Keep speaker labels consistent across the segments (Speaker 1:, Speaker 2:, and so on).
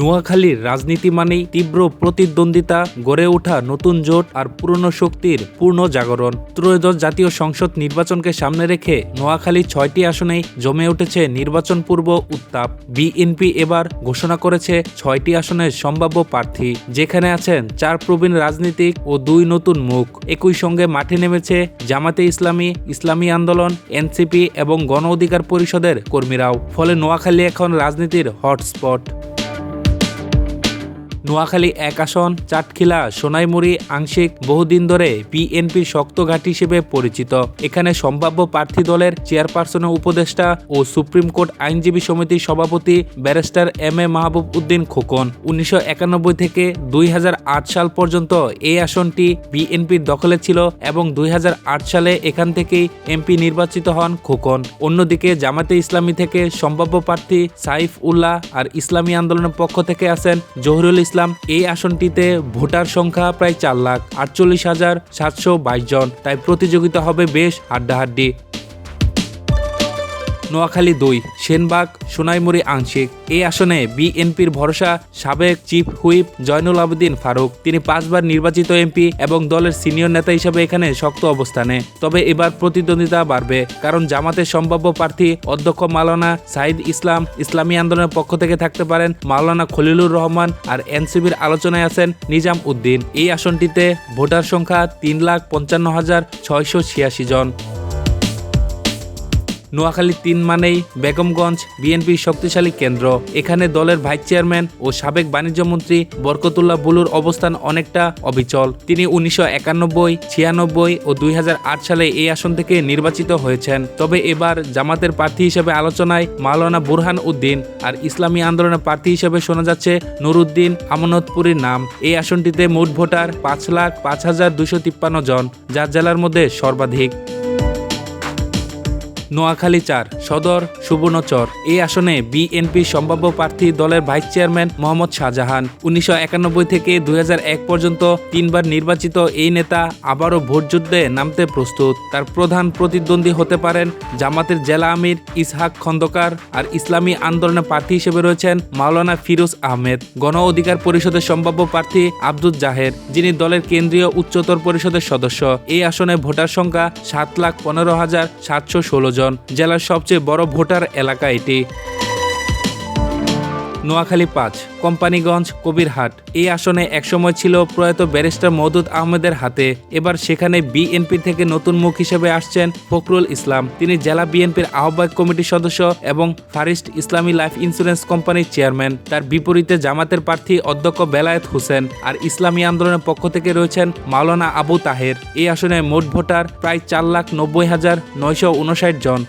Speaker 1: নোয়াখালীর রাজনীতি মানেই তীব্র প্রতিদ্বন্দ্বিতা, গড়ে ওঠা নতুন জোট আর পুরনো শক্তির পূর্ণ জাগরণ। ত্রয়োদশ জাতীয় সংসদ নির্বাচনকে সামনে রেখে নোয়াখালী ছয়টি আসনেই জমে উঠেছে নির্বাচন পূর্ব উত্তাপ। বিএনপি এবার ঘোষণা করেছে ছয়টি আসনের সম্ভাব্য প্রার্থী, যেখানে আছেন চার প্রবীণ রাজনীতিক ও দুই নতুন মুখ। একই সঙ্গে মাঠে নেমেছে জামাতে ইসলামী ইসলামী আন্দোলন, এনসিপি এবং গণ অধিকার পরিষদের কর্মীরাও। ফলে নোয়াখালী এখন রাজনীতির হটস্পট। নোয়াখালী এক আসন চাটখিলা সোনাইমুড়ি, আংশিক বহুদিন ধরে বিএনপির শক্ত ঘাঁটি হিসেবে পরিচিত। এখানে সম্ভাব্য প্রার্থী দলের চেয়ারপারসনের উপদেষ্টা ও সুপ্রিম কোর্ট আইনজীবী সমিতির সভাপতি barrister M A Mahbub Uddin Khokon. উনিশশো একানব্বই থেকে দুই হাজার আট সাল পর্যন্ত এই আসনটি বিএনপির দখলে ছিল এবং দুই হাজার আট সালে এখান থেকেই এমপি নির্বাচিত হন খোকন। অন্যদিকে জামাতে ইসলামী থেকে সম্ভাব্য প্রার্থী সাইফ উল্লাহ আর ইসলামী আন্দোলনের পক্ষ থেকে আছেন জহিরুল ইসলাম এই আসনটিতে ভোটার সংখ্যা প্রায় চার লাখ আটচল্লিশ হাজার সাতশো বাইশ জন, তাই প্রতিযোগিতা হবে বেশ হাড্ডাহাড্ডি। নোয়াখালী দুই, সেনবাগ, সোনাইমুড়ি আংশিক। এই আসনে বিএনপির ভরসা সাবেক চিফ হুইপ জয়নুল আবেদিন ফারুক। তিনি পাঁচবার নির্বাচিত এমপি এবং দলের সিনিয়র নেতা হিসেবে এখানে শক্ত অবস্থানে। তবে এবার প্রতিদ্বন্দ্বিতা বাড়বে, কারণ জামাতের সম্ভাব্য প্রার্থী অধ্যক্ষ মাওলানা সাইদ ইসলাম ইসলামী আন্দোলনের পক্ষ থেকে থাকতে পারেন মাওলানা খলিলুর রহমান আর এনসিবির আলোচনায় আছেন নিজাম উদ্দিন। এই আসনটিতে ভোটার সংখ্যা তিন লাখ পঞ্চান্ন হাজার ছয়শো ছিয়াশি জন। নোয়াখালী তিন মানেই বেগমগঞ্জ বিএনপির শক্তিশালী কেন্দ্র। এখানে দলের ভাইস চেয়ারম্যান ও সাবেক বাণিজ্য মন্ত্রী বরকতুল্লাহ বুলুর অবস্থান অনেকটা অবিচল। তিনি উনিশশো একানব্বই, ছিয়ানব্বই ও দুই হাজার আট সালে এই আসন থেকে নির্বাচিত হয়েছেন। তবে এবার জামাতের প্রার্থী হিসেবে আলোচনায় মাওলানা বুরহান উদ্দিন আর ইসলামী আন্দোলনের প্রার্থী হিসেবে শোনা যাচ্ছে নুরুদ্দিন আমানতপুরীর নাম। এই আসনটিতে মোট ভোটার পাঁচ লাখ পাঁচ হাজার দুশো তিপ্পান্ন জন যার জেলার মধ্যে সর্বাধিক। নোয়াখালী চার, সদর, সুবর্ণচর। এই আসনে বিএনপি সম্ভাব্য প্রার্থী দলের ভাইস চেয়ারম্যান মোহাম্মদ শাহজাহান। উনিশশো একানব্বই থেকে দুই হাজার এক পর্যন্ত তিনবার নির্বাচিত এই নেতা আবারও ভোটযুদ্ধে নামতে প্রস্তুত। তার প্রধান প্রতিদ্বন্দ্বী হতে পারেন জামাতের জেলা আমির ইসহাক খন্দকার আর ইসলামী আন্দোলনের প্রার্থী হিসেবে রয়েছেন মাওলানা ফিরোজ আহমেদ। গণ অধিকার পরিষদের সম্ভাব্য প্রার্থী আব্দুল জাহের, যিনি দলের কেন্দ্রীয় উচ্চতর পরিষদের সদস্য। এই আসনে ভোটার সংখ্যা সাত লাখ পনেরো হাজার সাতশো ষোলো জন জেলার সবচেয়ে বড় ভোটার এলাকা এটি। নোয়াখালী পাঁচ, কোম্পানিগঞ্জ, কবিরহাট। এই আসনে একসময় ছিল প্রয়াত ব্যারিস্টার মদুদ আহমেদের হাতে। এবার সেখানে বিএনপি থেকে নতুন মুখ হিসেবে আসছেন ফখরুল ইসলাম। তিনি জেলা বিএনপির আহ্বায়ক কমিটির সদস্য এবং ফারিস্ট ইসলামী লাইফ ইন্স্যুরেন্স কোম্পানির চেয়ারম্যান। তার বিপরীতে জামাতের প্রার্থী অধ্যক্ষ বেলায়েত হোসেন আর ইসলামী আন্দোলনের পক্ষ থেকে রয়েছেন মাওলানা আবু তাহের। এই আসনে মোট ভোটার প্রায় চার লাখ নব্বই হাজার নয়শো উনষাট জন।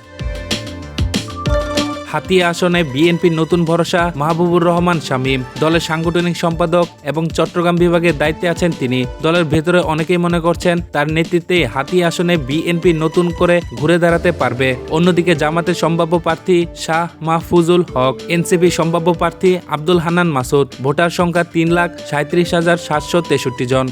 Speaker 1: হাতিয়া আসনে বিএনপির নতুন ভরসা মাহবুবুর রহমান শামীম। দলের সাংগঠনিক সম্পাদক এবং চট্টগ্রাম বিভাগের দায়িত্বে আছেন তিনি। দলের ভেতরে অনেকেই মনে করছেন তার নেতৃত্বে হাতিয়া আসনে বিএনপি নতুন করে ঘুরে দাঁড়াতে পারবে। অন্যদিকে জামাতের সম্ভাব্য প্রার্থী শাহ মাহফুজুল হক, এনসিপি সম্ভাব্য প্রার্থী আব্দুল হান্নান মাসুদ। ভোটার সংখ্যা তিন লাখ সাঁত্রিশ হাজার সাতশো তেষট্টি জন।